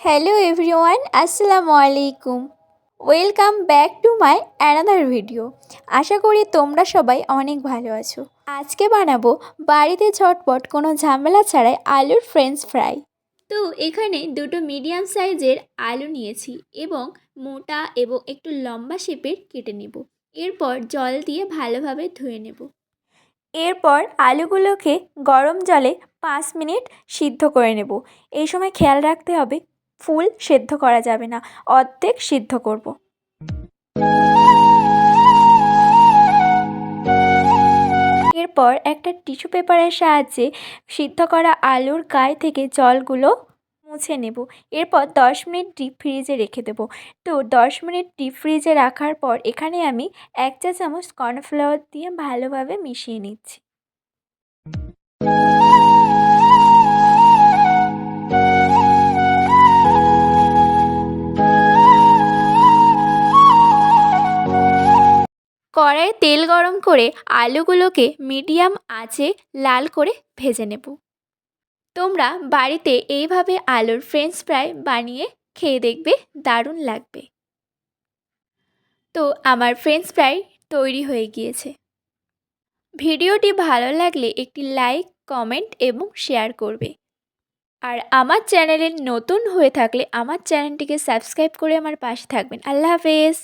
Hello everyone আসসালামু আলাইকুম welcome back to my another video আশা করি তোমরা সবাই অনেক ভালো আছো। আজকে বানাবো বাড়িতে ঝটপট কোনো ঝামেলা ছাড়াই আলুর ফ্রেঞ্চ ফ্রাই তো এখানে দুটো মিডিয়াম সাইজের আলু নিয়েছি এবং মোটা এবং একটু লম্বা শেপের কেটে নেব। এরপর জল দিয়ে ভালোভাবে ধুয়ে নেব। এরপর আলুগুলোকে গরম জলে পাঁচ মিনিট সিদ্ধ করে নেব। এই সময় খেয়াল রাখতে হবে ফুল সেদ্ধ করা যাবে না, অর্ধেক সিদ্ধ করব। এরপর একটা টিস্যু পেপারের সাহায্যে সিদ্ধ করা আলুর গায়ে থেকে জলগুলো মুছে নেব। এরপর দশ মিনিট ডিপ ফ্রিজে রেখে দেবো। তো দশ মিনিট ডিপ ফ্রিজে রাখার পর এখানে আমি এক চা চামচ কর্নফ্লাওয়ার দিয়ে ভালোভাবে মিশিয়ে নিচ্ছি। কড়াইয়ে তেল গরম করে আলুগুলোকে মিডিয়াম আঁচে লাল করে ভেজে নেব। তোমরা বাড়িতে এইভাবে আলুর ফ্রেঞ্চ ফ্রাই বানিয়ে খেয়ে দেখবে, দারুণ লাগবে। তো আমার ফ্রেঞ্চ ফ্রাই তৈরি হয়ে গিয়েছে। ভিডিওটি ভালো লাগলে একটি লাইক, কমেন্ট এবং শেয়ার করবে। আর আমার চ্যানেলে নতুন হয়ে থাকলে আমার চ্যানেলটিকে সাবস্ক্রাইব করে আমার পাশে থাকবেন। আল্লাহ হাফেজ!